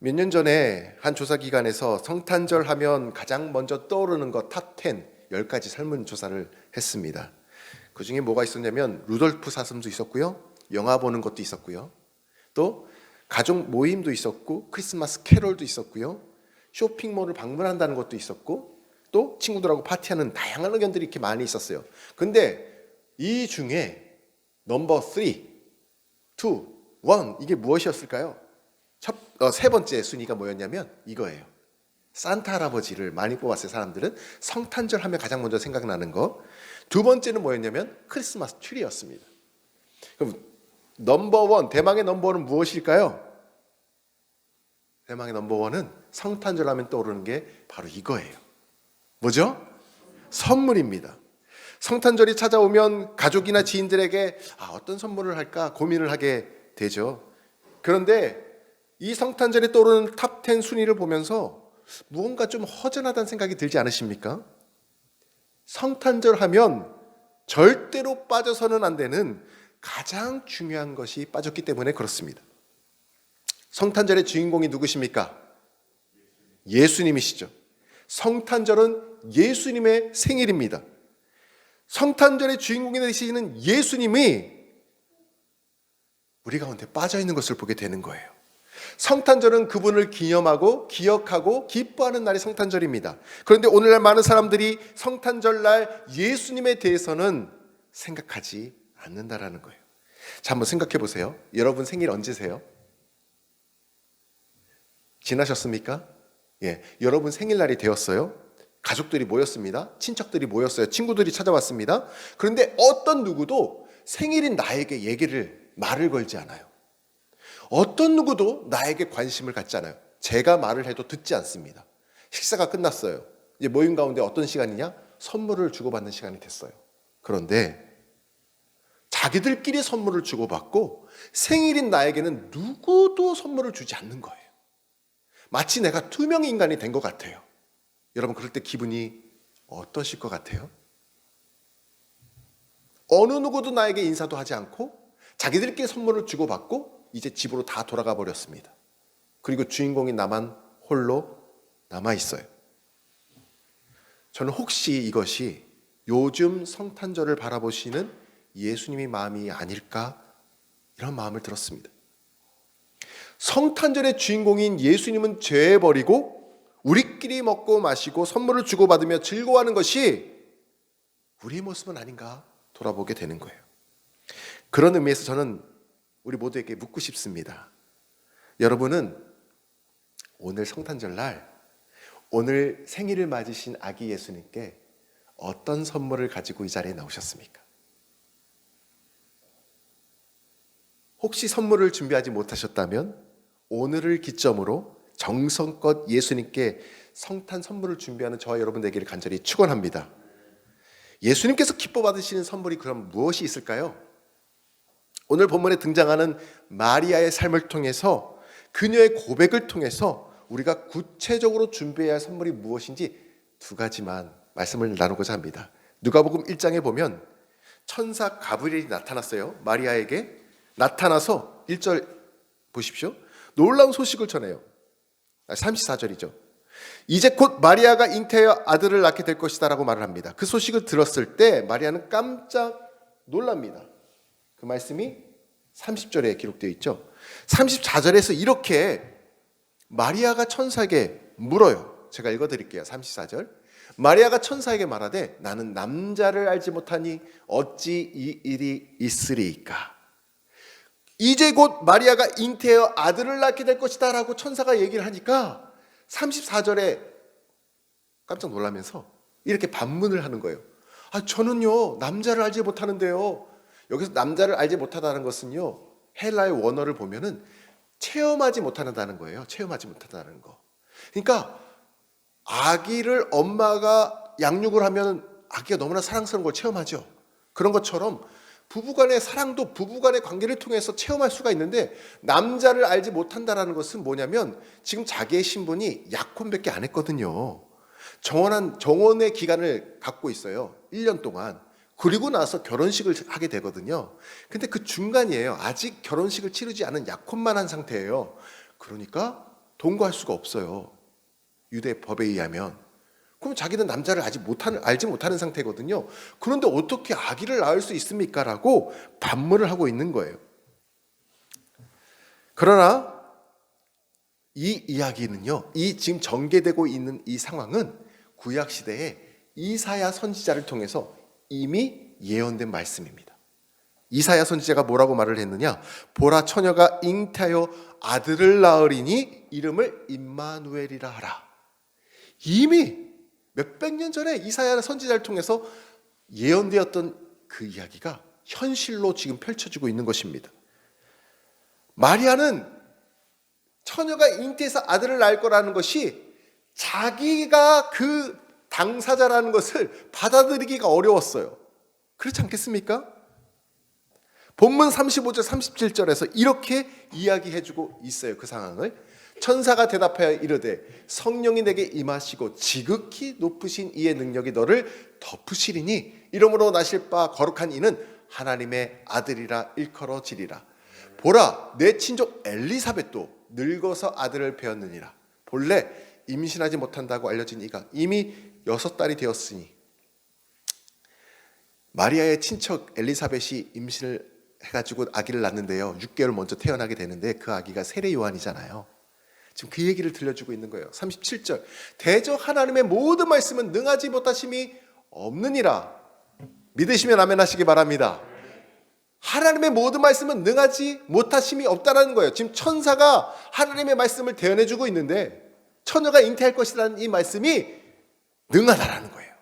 몇 년 전에 한 조사 기관에서 성탄절 하면 가장 먼저 떠오르는 것 탑10 10가지 설문 조사를 했습니다. 그 중에 뭐가 있었냐면 루돌프 사슴도 있었고요. 영화 보는 것도 있었고요. 또 가족 모임도 있었고 크리스마스 캐롤도 있었고요. 쇼핑몰을 방문한다는 것도 있었고 또 친구들하고 파티하는 다양한 의견들이 이렇게 많이 있었어요. 근데 이 중에 넘버 3, 2, 1 이게 무엇이었을까요? 첫, 어, 세 번째 순위가 뭐였냐면 이거예요. 산타 할아버지를 많이 뽑았어요, 사람들은. 성탄절 하면 가장 먼저 생각나는 거. 두 번째는 뭐였냐면 크리스마스 트리였습니다. 그럼 넘버원, 대망의 넘버원은 무엇일까요? 대망의 넘버원은 성탄절 하면 떠오르는 게 바로 이거예요. 뭐죠? 선물입니다. 성탄절이 찾아오면 가족이나 지인들에게 아, 어떤 선물을 할까 고민을 하게 되죠. 그런데 이 성탄절에 떠오르는 탑 10 순위를 보면서 무언가 좀 허전하다는 생각이 들지 않으십니까? 성탄절 하면 절대로 빠져서는 안 되는 가장 중요한 것이 빠졌기 때문에 그렇습니다. 성탄절의 주인공이 누구십니까? 예수님이시죠. 성탄절은 예수님의 생일입니다. 성탄절의 주인공이 되시는 예수님이 우리 가운데 빠져 있는 것을 보게 되는 거예요. 성탄절은 그분을 기념하고 기억하고 기뻐하는 날이 성탄절입니다. 그런데 오늘날 많은 사람들이 성탄절 날 예수님에 대해서는 생각하지 않는다라는 거예요. 자, 한번 생각해 보세요. 여러분 생일 언제세요? 지나셨습니까? 예. 여러분 생일날이 되었어요. 가족들이 모였습니다. 친척들이 모였어요. 친구들이 찾아왔습니다. 그런데 어떤 누구도 생일인 나에게 얘기를 말을 걸지 않아요. 어떤 누구도 나에게 관심을 갖지 않아요. 제가 말을 해도 듣지 않습니다. 식사가 끝났어요. 이제 모임 가운데 어떤 시간이냐? 선물을 주고받는 시간이 됐어요. 그런데 자기들끼리 선물을 주고받고 생일인 나에게는 누구도 선물을 주지 않는 거예요. 마치 내가 투명 인간이 된 것 같아요. 여러분 그럴 때 기분이 어떠실 것 같아요? 어느 누구도 나에게 인사도 하지 않고 자기들끼리 선물을 주고받고 이제 집으로 다 돌아가 버렸습니다. 그리고 주인공인 나만 홀로 남아 있어요. 저는 혹시 이것이 요즘 성탄절을 바라보시는 예수님의 마음이 아닐까 이런 마음을 들었습니다. 성탄절의 주인공인 예수님은 죄 버리고 우리끼리 먹고 마시고 선물을 주고받으며 즐거워하는 것이 우리 모습은 아닌가 돌아보게 되는 거예요. 그런 의미에서 저는 우리 모두에게 묻고 싶습니다. 여러분은 오늘 성탄절 날 오늘 생일을 맞으신 아기 예수님께 어떤 선물을 가지고 이 자리에 나오셨습니까? 혹시 선물을 준비하지 못하셨다면 오늘을 기점으로 정성껏 예수님께 성탄 선물을 준비하는 저와 여러분 되기를 간절히 축원합니다. 예수님께서 기뻐 받으시는 선물이 그럼 무엇이 있을까요? 오늘 본문에 등장하는 마리아의 삶을 통해서 그녀의 고백을 통해서 우리가 구체적으로 준비해야 할 선물이 무엇인지 두 가지만 말씀을 나누고자 합니다. 누가복음 1장에 보면 천사 가브리엘이 나타났어요. 마리아에게 나타나서 1절 보십시오. 놀라운 소식을 전해요. 34절이죠. 이제 곧 마리아가 잉태하여 아들을 낳게 될 것이다라고 말을 합니다. 그 소식을 들었을 때 마리아는 깜짝 놀랍니다. 그 말씀이 30절에 기록되어 있죠. 34절에서 이렇게 마리아가 천사에게 물어요. 제가 읽어 드릴게요. 34절. 마리아가 천사에게 말하되 나는 남자를 알지 못하니 어찌 이 일이 있으리이까. 이제 곧 마리아가 잉태하여 아들을 낳게 될 것이다 라고 천사가 얘기를 하니까 34절에 깜짝 놀라면서 이렇게 반문을 하는 거예요. 아, 저는요, 남자를 알지 못하는데요. 여기서 남자를 알지 못하다는 것은요, 헬라의 원어를 보면은 체험하지 못한다는 거예요. 체험하지 못한다는 거. 그러니까 아기를 엄마가 양육을 하면 아기가 너무나 사랑스러운 걸 체험하죠. 그런 것처럼 부부간의 사랑도 부부간의 관계를 통해서 체험할 수가 있는데 남자를 알지 못한다라는 것은 뭐냐면 지금 자기의 신분이 약혼밖에 안 했거든요. 정원한 정원의 기간을 갖고 있어요. 1년 동안. 그리고 나서 결혼식을 하게 되거든요. 근데 그 중간이에요. 아직 결혼식을 치르지 않은 약혼만 한 상태예요. 그러니까 동거할 수가 없어요. 유대 법에 의하면. 그럼 자기는 남자를 아직 못하는, 알지 못하는 상태거든요. 그런데 어떻게 아기를 낳을 수 있습니까? 라고 반문을 하고 있는 거예요. 그러나 이 이야기는요, 이 지금 전개되고 있는 이 상황은 구약 시대에 이사야 선지자를 통해서 이미 예언된 말씀입니다. 이사야 선지자가 뭐라고 말을 했느냐? 보라 처녀가 잉태하여 아들을 낳으리니 이름을 임마누엘이라 하라. 이미 몇백 년 전에 이사야 선지자를 통해서 예언되었던 그 이야기가 현실로 지금 펼쳐지고 있는 것입니다. 마리아는 처녀가 잉태해서 아들을 낳을 거라는 것이 자기가 그 당사자라는 것을 받아들이기가 어려웠어요. 그렇지 않겠습니까? 본문 35절 37절에서 이렇게 이야기해 주고 있어요. 그 상황을 천사가 대답하여 이르되 성령이 내게 임하시고 지극히 높으신 이의 능력이 너를 덮으시리니 이러므로 나실 바 거룩한 이는 하나님의 아들이라 일컬어지리라. 보라 내 친족 엘리사벳도 늙어서 아들을 배웠느니라. 본래 임신하지 못한다고 알려진 이가 이미 여섯 달이 되었으니 마리아의 친척 엘리사벳이 임신을 해가지고 아기를 낳는데요. 6개월 먼저 태어나게 되는데 그 아기가 세례 요한이잖아요. 지금 그 얘기를 들려주고 있는 거예요. 37절. 대적 하나님의 모든 말씀은 능하지 못하심이 없느니라. 믿으시면 아멘 하시기 바랍니다. 하나님의 모든 말씀은 능하지 못하심이 없다라는 거예요. 지금 천사가 하나님의 말씀을 대언해 주고 있는데 처녀가 잉태할 것이라는 이 말씀이 능하다라는 거예요.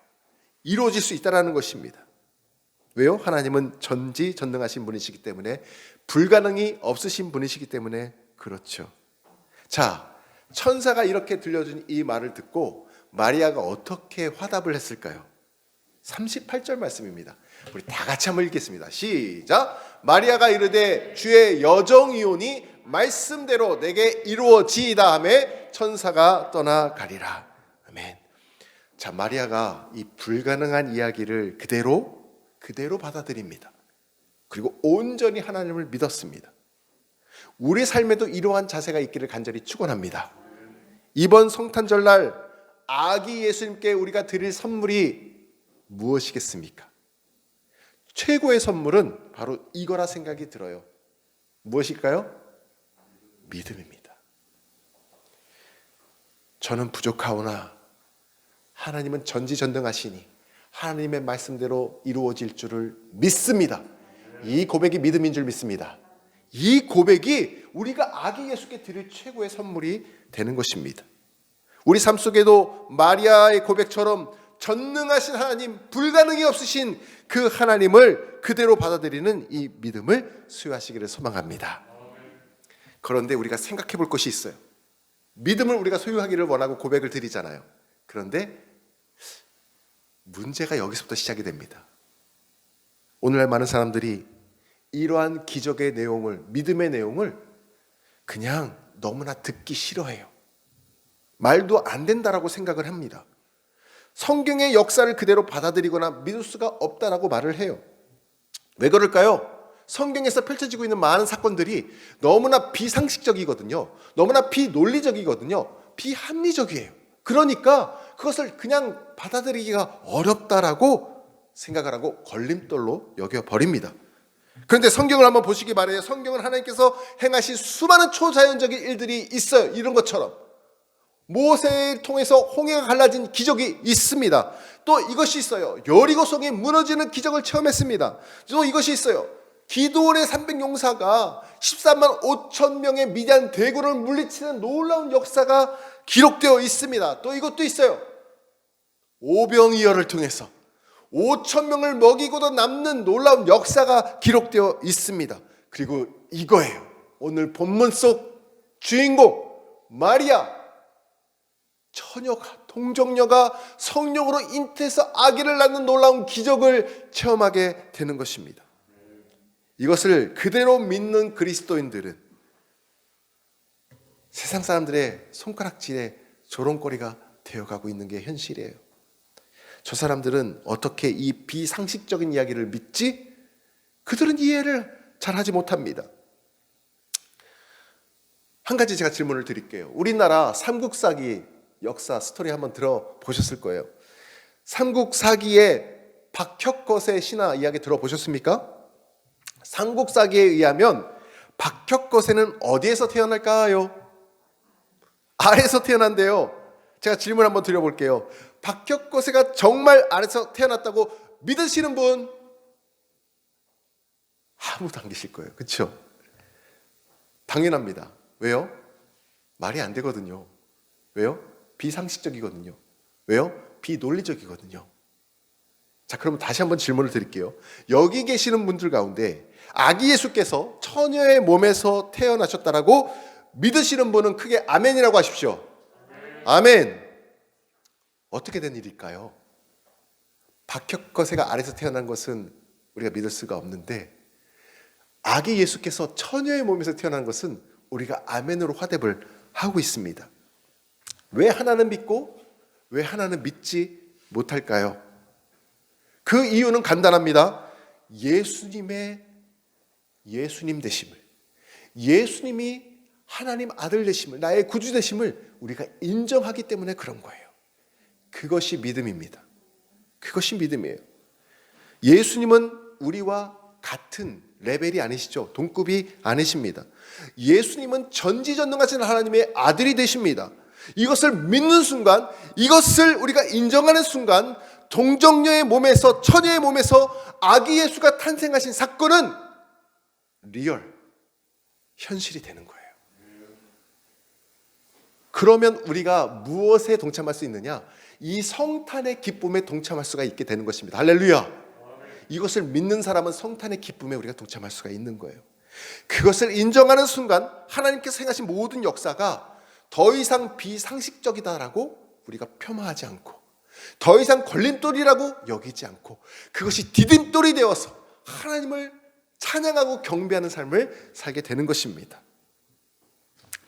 이루어질 수 있다라는 것입니다. 왜요? 하나님은 전지 전능하신 분이시기 때문에 불가능이 없으신 분이시기 때문에 그렇죠. 자, 천사가 이렇게 들려준 이 말을 듣고 마리아가 어떻게 화답을 했을까요? 38절 말씀입니다. 우리 다 같이 한번 읽겠습니다. 시작. 마리아가 이르되 주의 여정이오니 말씀대로 내게 이루어지이다 하매 천사가 떠나가리라. 아멘. 자, 마리아가 이 불가능한 이야기를 그대로 그대로 받아들입니다. 그리고 온전히 하나님을 믿었습니다. 우리 삶에도 이러한 자세가 있기를 간절히 축원합니다. 이번 성탄절 날 아기 예수님께 우리가 드릴 선물이 무엇이겠습니까? 최고의 선물은 바로 이거라 생각이 들어요. 무엇일까요? 믿음입니다. 저는 부족하오나 하나님은 전지전능하시니 하나님의 말씀대로 이루어질 줄을 믿습니다. 이 고백이 믿음인 줄 믿습니다. 이 고백이 우리가 아기 예수께 드릴 최고의 선물이 되는 것입니다. 우리 삶 속에도 마리아의 고백처럼 전능하신 하나님, 불가능이 없으신 그 하나님을 그대로 받아들이는 이 믿음을 수여하시기를 소망합니다. 그런데 우리가 생각해 볼 것이 있어요. 믿음을 우리가 소유하기를 원하고 고백을 드리잖아요. 그런데 문제가 여기서부터 시작이 됩니다. 오늘날 많은 사람들이 이러한 기적의 내용을, 믿음의 내용을 그냥 너무나 듣기 싫어해요. 말도 안 된다라고 생각을 합니다. 성경의 역사를 그대로 받아들이거나 믿을 수가 없다라고 말을 해요. 왜 그럴까요? 성경에서 펼쳐지고 있는 많은 사건들이 너무나 비상식적이거든요. 너무나 비논리적이거든요. 비합리적이에요. 그러니까 그것을 그냥 받아들이기가 어렵다라고 생각을 하고 걸림돌로 여겨 버립니다. 그런데 성경을 한번 보시기 바래요. 성경은 하나님께서 행하신 수많은 초자연적인 일들이 있어요. 이런 것처럼. 모세를 통해서 홍해가 갈라진 기적이 있습니다. 또 이것이 있어요. 여리고성이 무너지는 기적을 체험했습니다. 또 이것이 있어요. 기도원의 300 용사가 13만 5천 명의 미디안 대군을 물리치는 놀라운 역사가 기록되어 있습니다. 또 이것도 있어요. 오병이어를 통해서 5천 명을 먹이고도 남는 놀라운 역사가 기록되어 있습니다. 그리고 이거예요. 오늘 본문 속 주인공 마리아 처녀가 동정녀가 성령으로 잉태해서 아기를 낳는 놀라운 기적을 체험하게 되는 것입니다. 이것을 그대로 믿는 그리스도인들은 세상 사람들의 손가락질에 조롱거리가 되어가고 있는 게 현실이에요. 저 사람들은 어떻게 이 비상식적인 이야기를 믿지? 그들은 이해를 잘 하지 못합니다. 한 가지 제가 질문을 드릴게요. 우리나라 삼국사기 역사 스토리 한번 들어보셨을 거예요. 삼국사기의 박혁것의 신화 이야기 들어보셨습니까? 삼국사기에 의하면 박혁것에는 어디에서 태어날까요? 아래에서 태어난대요. 제가 질문 한번 드려볼게요. 박혁거세가 정말 아래에서 태어났다고 믿으시는 분 아무도 안 계실 거예요. 그렇죠? 당연합니다. 왜요? 말이 안 되거든요. 왜요? 비상식적이거든요. 왜요? 비논리적이거든요. 자, 그럼 다시 한번 질문을 드릴게요. 여기 계시는 분들 가운데 아기 예수께서 처녀의 몸에서 태어나셨다라고 믿으시는 분은 크게 아멘이라고 하십시오. 아멘. 어떻게 된 일일까요? 박혁거세가 아래서 태어난 것은 우리가 믿을 수가 없는데 아기 예수께서 처녀의 몸에서 태어난 것은 우리가 아멘으로 화답을 하고 있습니다. 왜 하나는 믿고 왜 하나는 믿지 못할까요? 그 이유는 간단합니다. 예수님의 예수님 되심을 예수님이 하나님 아들 되심을 나의 구주 되심을 우리가 인정하기 때문에 그런 거예요. 그것이 믿음입니다. 그것이 믿음이에요. 예수님은 우리와 같은 레벨이 아니시죠. 동급이 아니십니다. 예수님은 전지전능하신 하나님의 아들이 되십니다. 이것을 믿는 순간, 이것을 우리가 인정하는 순간, 동정녀의 몸에서, 처녀의 몸에서 아기 예수가 탄생하신 사건은 리얼, 현실이 되는 거예요. 그러면 우리가 무엇에 동참할 수 있느냐? 이 성탄의 기쁨에 동참할 수가 있게 되는 것입니다. 할렐루야. 이것을 믿는 사람은 성탄의 기쁨에 우리가 동참할 수가 있는 거예요. 그것을 인정하는 순간 하나님께서 행하신 모든 역사가 더 이상 비상식적이다라고 우리가 폄하하지 않고 더 이상 걸림돌이라고 여기지 않고 그것이 디딤돌이 되어서 하나님을 찬양하고 경배하는 삶을 살게 되는 것입니다.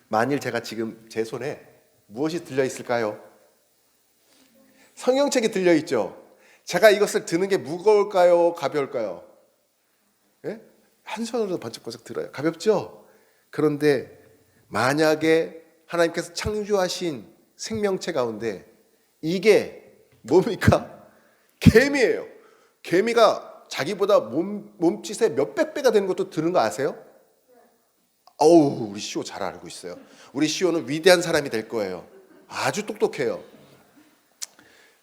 만일 제가 지금 제 손에 무엇이 들려 있을까요? 성경책이 들려 있죠. 제가 이것을 드는 게 무거울까요? 가벼울까요? 예? 한 손으로 번쩍번쩍 들어요. 가볍죠? 그런데 만약에 하나님께서 창조하신 생명체 가운데 이게 뭡니까? 개미예요. 개미가 자기보다 몸, 몸짓의 몇백 배가 되는 것도 드는 거 아세요? 어우, 우리 시오 잘 알고 있어요. 우리 시오는 위대한 사람이 될 거예요. 아주 똑똑해요.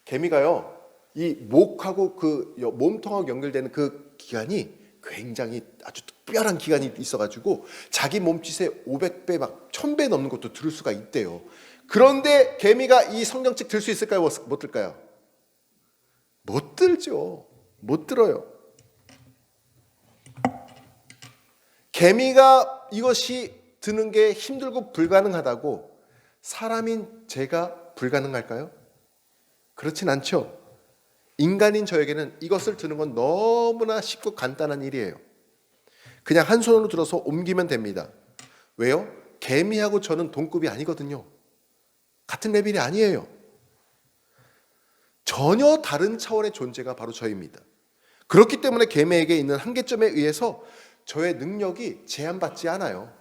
개미가요, 이 목하고 그 몸통하고 연결되는 그 기관이 굉장히 아주 특별한 기관이 있어가지고 자기 몸짓에 500배 막 1000배 넘는 것도 들을 수가 있대요. 그런데 개미가 이 성경책 들 수 있을까요? 못 들까요? 못 들죠. 못 들어요. 개미가 이것이 드는 게 힘들고 불가능하다고 사람인 제가 불가능할까요? 그렇진 않죠. 인간인 저에게는 이것을 드는 건 너무나 쉽고 간단한 일이에요. 그냥 한 손으로 들어서 옮기면 됩니다. 왜요? 개미하고 저는 동급이 아니거든요. 같은 레벨이 아니에요. 전혀 다른 차원의 존재가 바로 저입니다. 그렇기 때문에 개미에게 있는 한계점에 의해서 저의 능력이 제한받지 않아요.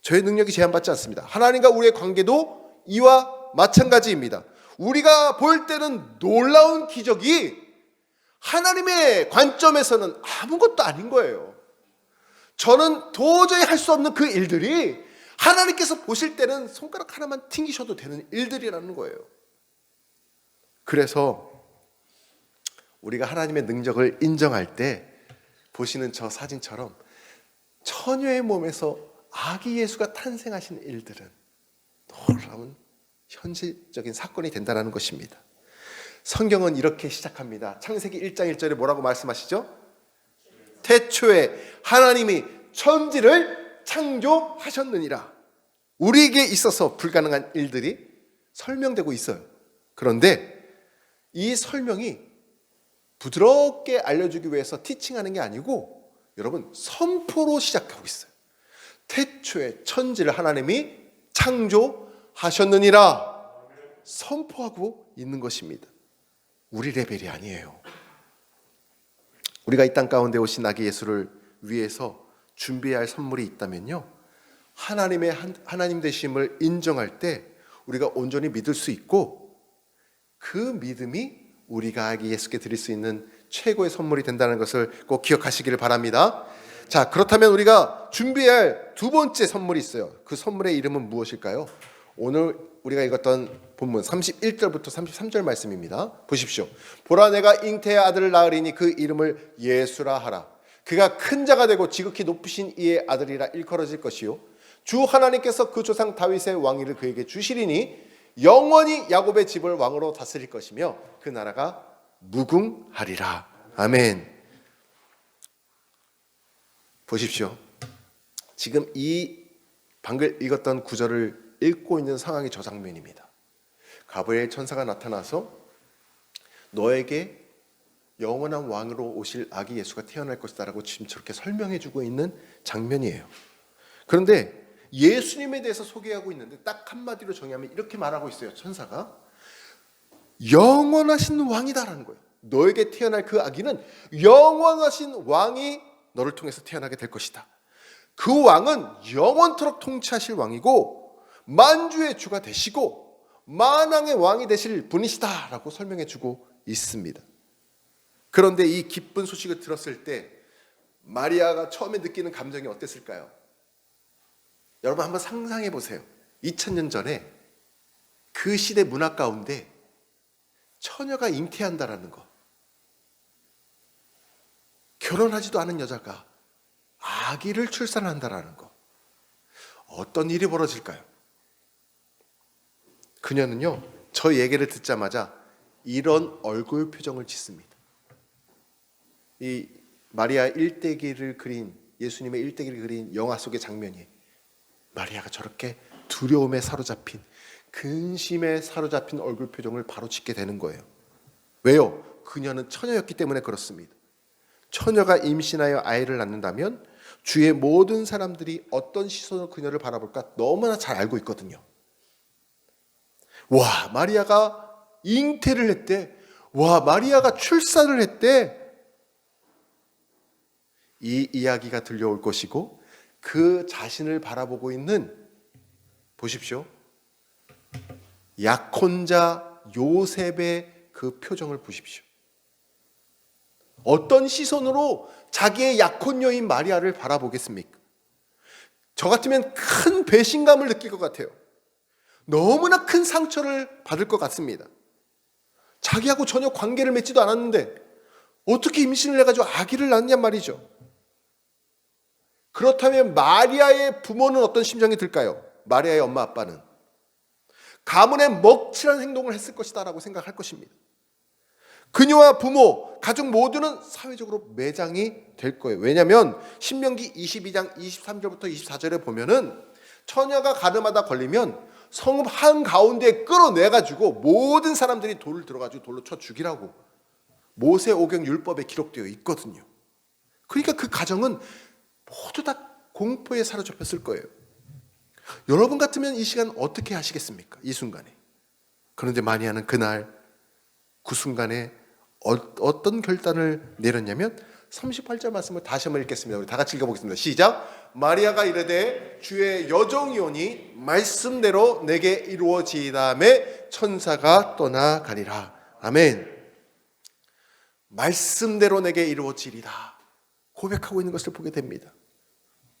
저의 능력이 제한받지 않습니다. 하나님과 우리의 관계도 이와 마찬가지입니다. 우리가 볼 때는 놀라운 기적이 하나님의 관점에서는 아무것도 아닌 거예요. 저는 도저히 할 수 없는 그 일들이 하나님께서 보실 때는 손가락 하나만 튕기셔도 되는 일들이라는 거예요. 그래서 우리가 하나님의 능력을 인정할 때 보시는 저 사진처럼 처녀의 몸에서 아기 예수가 탄생하신 일들은 놀라운 현실적인 사건이 된다는 것입니다. 성경은 이렇게 시작합니다. 창세기 1장 1절에 뭐라고 말씀하시죠? 태초에 하나님이 천지를 창조하셨느니라. 우리에게 있어서 불가능한 일들이 설명되고 있어요. 그런데 이 설명이 부드럽게 알려주기 위해서 티칭하는 게 아니고 여러분 선포로 시작하고 있어요. 태초에 천지를 하나님이 창조하셨느니라 선포하고 있는 것입니다. 우리 레벨이 아니에요. 우리가 이 땅 가운데 오신 아기 예수를 위해서 준비해야 할 선물이 있다면요. 하나님의 한- 하나님 되심을 인정할 때 우리가 온전히 믿을 수 있고 그 믿음이 우리가 예수께 드릴 수 있는 최고의 선물이 된다는 것을 꼭 기억하시기를 바랍니다. 자, 그렇다면 우리가 준비할 두 번째 선물이 있어요. 그 선물의 이름은 무엇일까요? 오늘 우리가 읽었던 본문 31절부터 33절 말씀입니다. 보십시오. 보라 내가 잉태의 아들을 낳으리니 그 이름을 예수라 하라. 그가 큰 자가 되고 지극히 높으신 이의 아들이라 일컬어질 것이요 주 하나님께서 그 조상 다윗의 왕위를 그에게 주시리니 영원히 야곱의 집을 왕으로 다스릴 것이며 그 나라가 무궁하리라. 아멘. 보십시오. 지금 이 방금 읽었던 구절을 읽고 있는 상황이 저 장면입니다. 가브리엘 천사가 나타나서 너에게 영원한 왕으로 오실 아기 예수가 태어날 것이다라고 지금 저렇게 설명해 주고 있는 장면이에요. 그런데 예수님에 대해서 소개하고 있는데 딱 한마디로 정의하면 이렇게 말하고 있어요. 천사가 영원하신 왕이다라는 거예요. 너에게 태어날 그 아기는 영원하신 왕이 너를 통해서 태어나게 될 것이다. 그 왕은 영원토록 통치하실 왕이고 만주의 주가 되시고 만왕의 왕이 되실 분이시다라고 설명해 주고 있습니다. 그런데 이 기쁜 소식을 들었을 때 마리아가 처음에 느끼는 감정이 어땠을까요? 여러분 한번 상상해 보세요. 2000년 전에 그 시대 문화 가운데 처녀가 잉태한다라는 거. 결혼하지도 않은 여자가 아기를 출산한다라는 거. 어떤 일이 벌어질까요? 그녀는요, 저 얘기를 듣자마자 이런 얼굴 표정을 짓습니다. 이 마리아 일대기를 그린 예수님의 일대기를 그린 영화 속의 장면이 마리아가 저렇게 두려움에 사로잡힌 근심에 사로잡힌 얼굴 표정을 바로 짓게 되는 거예요. 왜요? 그녀는 처녀였기 때문에 그렇습니다. 처녀가 임신하여 아이를 낳는다면 주의 모든 사람들이 어떤 시선으로 그녀를 바라볼까 너무나 잘 알고 있거든요. 와, 마리아가 잉태를 했대. 와, 마리아가 출산을 했대. 이 이야기가 들려올 것이고 그 자신을 바라보고 있는 보십시오. 약혼자 요셉의 그 표정을 보십시오. 어떤 시선으로 자기의 약혼 여인 마리아를 바라보겠습니까? 저 같으면 큰 배신감을 느낄 것 같아요. 너무나 큰 상처를 받을 것 같습니다. 자기하고 전혀 관계를 맺지도 않았는데 어떻게 임신을 해가지고 아기를 낳느냐 말이죠. 그렇다면 마리아의 부모는 어떤 심정이 들까요? 마리아의 엄마 아빠는 가문에 먹칠한 행동을 했을 것이다라고 생각할 것입니다. 그녀와 부모, 가족 모두는 사회적으로 매장이 될 거예요. 왜냐하면 신명기 22장 23절부터 24절에 보면은 처녀가 가늠하다 걸리면 성읍 한 가운데 끌어내 가지고 모든 사람들이 돌을 들어가지고 돌로 쳐 죽이라고 모세 오경 율법에 기록되어 있거든요. 그러니까 그 가정은 모두 다 공포에 사로잡혔을 거예요. 여러분 같으면 이 시간 어떻게 하시겠습니까? 이 순간에. 그런데 마리아는 그날 그 순간에 어, 떤 결단을 내렸냐면 38절 말씀을 다시 한번 읽겠습니다. 우리 다 같이 읽어보겠습니다. 시작. 마리아가 이르되 주의 여종이오니 말씀대로 내게 이루어지다음에 천사가 떠나가리라. 아멘. 말씀대로 내게 이루어지리라. 고백하고 있는 것을 보게 됩니다.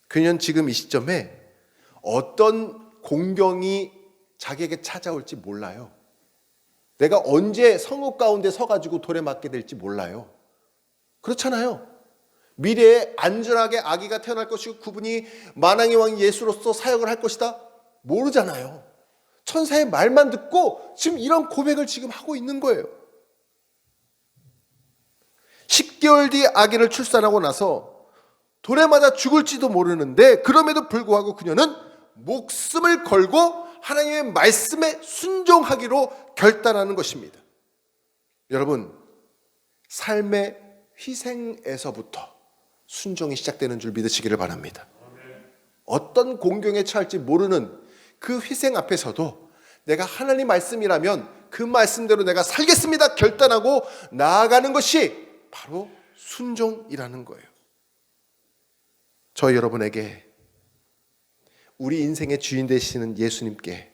그녀는 지금 이 시점에 어떤 공경이 자기에게 찾아올지 몰라요. 내가 언제 성읍 가운데 서가지고 돌에 맞게 될지 몰라요. 그렇잖아요. 미래에 안전하게 아기가 태어날 것이고 그분이 만왕의 왕 예수로서 사역을 할 것이다? 모르잖아요. 천사의 말만 듣고 지금 이런 고백을 지금 하고 있는 거예요. 10개월 뒤 아기를 출산하고 나서 돌에 맞아 죽을지도 모르는데 그럼에도 불구하고 그녀는 목숨을 걸고 하나님의 말씀에 순종하기로 결단하는 것입니다. 여러분, 삶의 희생에서부터 순종이 시작되는 줄 믿으시기를 바랍니다. 어떤 공경에 처할지 모르는 그 희생 앞에서도 내가 하나님 말씀이라면 그 말씀대로 내가 살겠습니다 결단하고 나아가는 것이 바로 순종이라는 거예요. 저 여러분에게 우리 인생의 주인 되시는 예수님께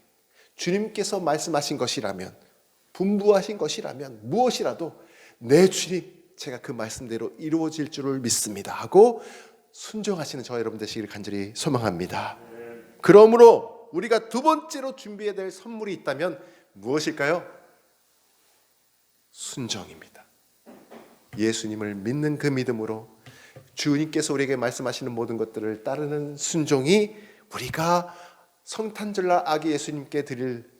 주님께서 말씀하신 것이라면 분부하신 것이라면 무엇이라도 내 주님 제가 그 말씀대로 이루어질 줄을 믿습니다 하고 순종하시는 저 여러분 되시기를 간절히 소망합니다. 그러므로 우리가 두 번째로 준비해야 될 선물이 있다면 무엇일까요? 순종입니다. 예수님을 믿는 그 믿음으로 주님께서 우리에게 말씀하시는 모든 것들을 따르는 순종이 우리가 성탄절날 아기 예수님께 드릴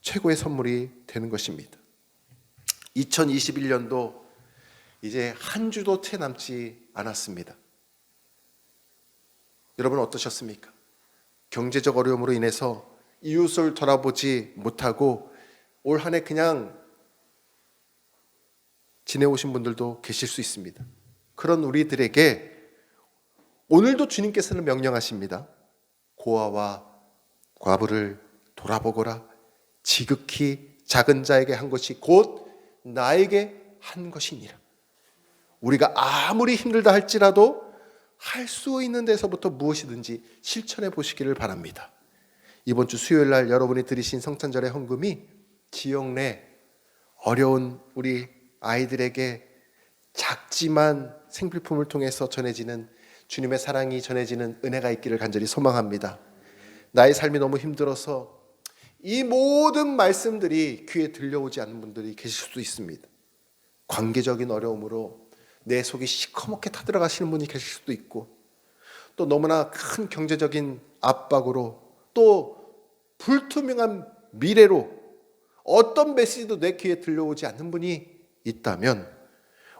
최고의 선물이 되는 것입니다. 2021년도 이제 한 주도 채 남지 않았습니다. 여러분 어떠셨습니까? 경제적 어려움으로 인해서 이웃을 돌아보지 못하고 올 한 해 그냥 지내오신 분들도 계실 수 있습니다. 그런 우리들에게 오늘도 주님께서는 명령하십니다. 고아와 과부를 돌아보거라. 지극히 작은 자에게 한 것이 곧 나에게 한 것이니라. 우리가 아무리 힘들다 할지라도 할 수 있는 데서부터 무엇이든지 실천해 보시기를 바랍니다. 이번 주 수요일 날 여러분이 들으신 성탄절의 헌금이 지역 내 어려운 우리 아이들에게 작지만 생필품을 통해서 전해지는 주님의 사랑이 전해지는 은혜가 있기를 간절히 소망합니다. 나의 삶이 너무 힘들어서 이 모든 말씀들이 귀에 들려오지 않는 분들이 계실 수도 있습니다. 관계적인 어려움으로 내 속이 시커멓게 타들어가시는 분이 계실 수도 있고 또 너무나 큰 경제적인 압박으로 또 불투명한 미래로 어떤 메시지도 내 귀에 들려오지 않는 분이 있다면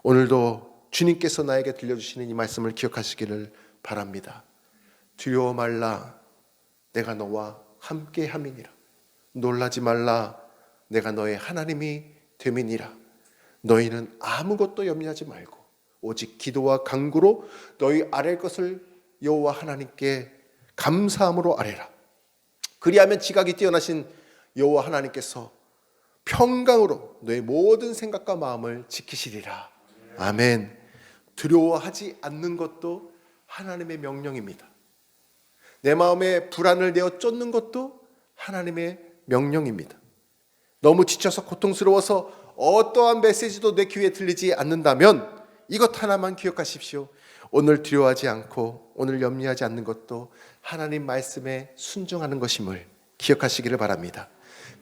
오늘도 주님께서 나에게 들려주시는 이 말씀을 기억하시기를 바랍니다. 두려워 말라 내가 너와 함께 함이니라 놀라지 말라 내가 너의 하나님이 됨이니라 너희는 아무것도 염려하지 말고 오직 기도와 간구로 너희 아랠 것을 여호와 하나님께 감사함으로 아뢰라. 그리하면 지각이 뛰어나신 여호와 하나님께서 평강으로 너의 모든 생각과 마음을 지키시리라. 아멘. 두려워하지 않는 것도 하나님의 명령입니다. 내 마음에 불안을 내어 쫓는 것도 하나님의 명령입니다. 너무 지쳐서 고통스러워서 어떠한 메시지도 내 귀에 들리지 않는다면 이것 하나만 기억하십시오. 오늘 두려워하지 않고 오늘 염려하지 않는 것도 하나님 말씀에 순종하는 것임을 기억하시기를 바랍니다.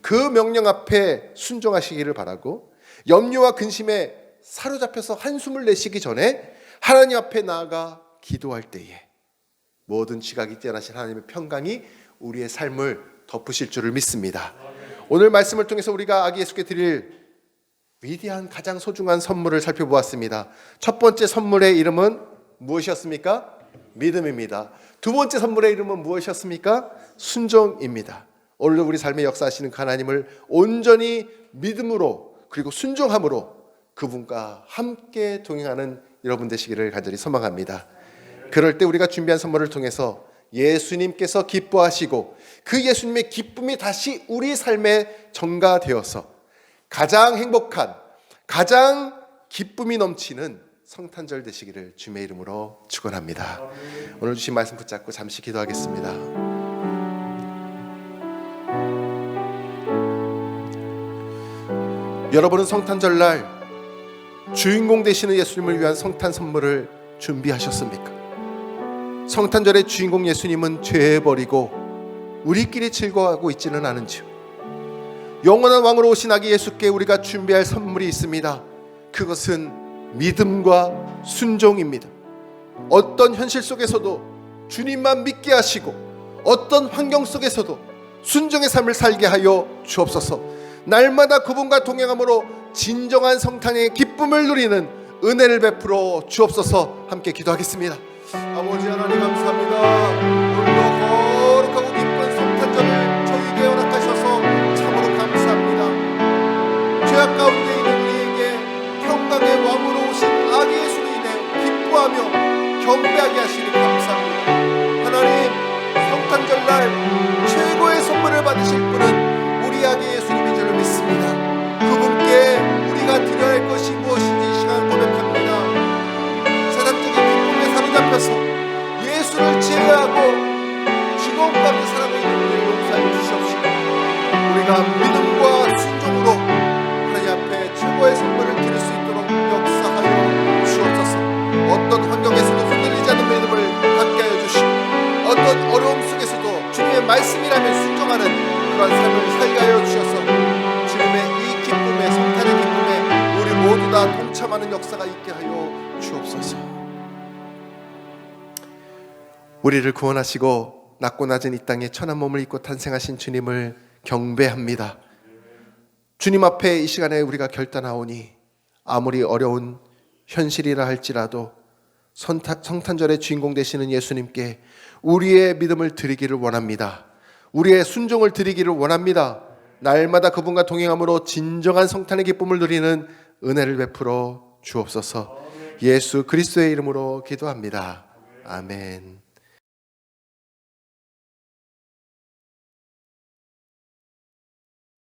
그 명령 앞에 순종하시기를 바라고 염려와 근심에 사로잡혀서 한숨을 내쉬기 전에 하나님 앞에 나아가 기도할 때에 모든 지각이 뛰어나신 하나님의 평강이 우리의 삶을 덮으실 줄을 믿습니다. 오늘 말씀을 통해서 우리가 아기 예수께 드릴 위대한 가장 소중한 선물을 살펴보았습니다. 첫 번째 선물의 이름은 무엇이었습니까? 믿음입니다. 두 번째 선물의 이름은 무엇이었습니까? 순종입니다. 오늘도 우리 삶의 역사하시는 그 하나님을 온전히 믿음으로 그리고 순종함으로 그분과 함께 동행하는 여러분 되시기를 간절히 소망합니다. 그럴 때 우리가 준비한 선물을 통해서 예수님께서 기뻐하시고 그 예수님의 기쁨이 다시 우리 삶에 전가되어서 가장 행복한 가장 기쁨이 넘치는 성탄절 되시기를 주님의 이름으로 축원합니다. 오늘 주신 말씀 붙잡고 잠시 기도하겠습니다. 여러분은 성탄절 날 주인공 되시는 예수님을 위한 성탄 선물을 준비하셨습니까? 성탄절의 주인공 예수님은 죄 버리고 우리끼리 즐거워하고 있지는 않은지요. 영원한 왕으로 오신 아기 예수께 우리가 준비할 선물이 있습니다. 그것은 믿음과 순종입니다. 어떤 현실 속에서도 주님만 믿게 하시고 어떤 환경 속에서도 순종의 삶을 살게 하여 주옵소서. 날마다 그분과 동행함으로 진정한 성탄의 기쁨을 누리는 은혜를 베풀어 주옵소서. 함께 기도하겠습니다. 아버지 하나님 감사합니다. 말씀이라면 순종하는 그런 삶을 살게 하여 주셔서 지금의 이 기쁨에 성탄의 기쁨에 우리 모두 다 동참하는 역사가 있게 하여 주옵소서 우리를 구원하시고 낮고 낮은 이 땅에 천한 몸을 입고 탄생하신 주님을 경배합니다. 주님 앞에 이 시간에 우리가 결단하오니 아무리 어려운 현실이라 할지라도 성탄, 성탄절의 주인공 되시는 예수님께 우리의 믿음을 드리기를 원합니다. 우리의 순종을 드리기를 원합니다. 날마다 그분과 동행함으로 진정한 성탄의 기쁨을 누리는 은혜를 베풀어 주옵소서. 예수 그리스도의 이름으로 기도합니다. 아멘.